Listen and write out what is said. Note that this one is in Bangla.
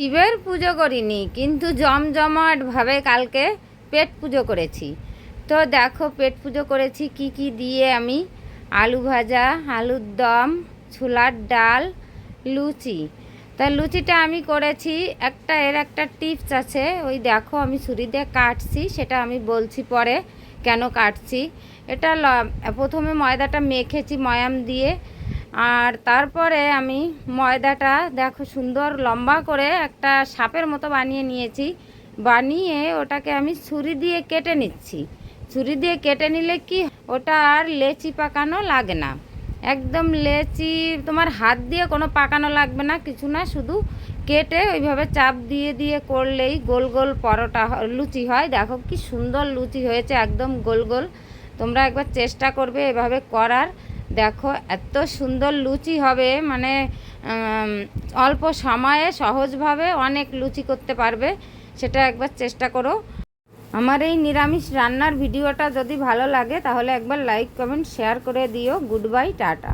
শিবের পুজো করিনি, কিন্তু জমজমাটভাবে কালকে পেট পুজো করেছি। তো দেখো পেট পুজো করেছি, কি কি দিয়ে আমি? আলু ভাজা, আলুর দম, ছোলার ডাল, লুচি। তা লুচিটা আমি করেছি, একটা এর একটা টিপস আছে, ওই দেখো আমি ছুরি দিয়ে কাটছি, সেটা আমি বলছি পরে কেন কাটছি। এটা প্রথমে ময়দাটা মেখেছি, ময়াম দিয়ে আর তারপরে আমি ময়দাটা দেখো সুন্দর লম্বা করে একটা সাপের মতো বানিয়ে নিয়েছি। বানিয়ে ওটাকে আমি ছুরি দিয়ে কেটে নিচ্ছি। ছুরি দিয়ে কেটে নিলে কি ওটা আর লেচি পাকানো লাগে না। একদম লেচি তোমার হাত দিয়ে কোনো পাকানো লাগবে না, কিছু না, শুধু কেটে ওইভাবে চাপ দিয়ে দিয়ে করলেই গোল গোল পরোটা লুচি হয়। দেখো কি সুন্দর লুচি হয়েছে, একদম গোল গোল। তোমরা একবার চেষ্টা করবে এভাবে করার। দেখো, এত সুন্দর লুচি হবে মানে অল্প সময়ে সহজভাবে অনেক লুচি করতে পারবে, সেটা একবার চেষ্টা করো। আমার এই নিরামিষ রান্নার ভিডিওটা যদি ভালো লাগে, তাহলে একবার লাইক কমেন্ট শেয়ার করে দিও। Goodbye tata.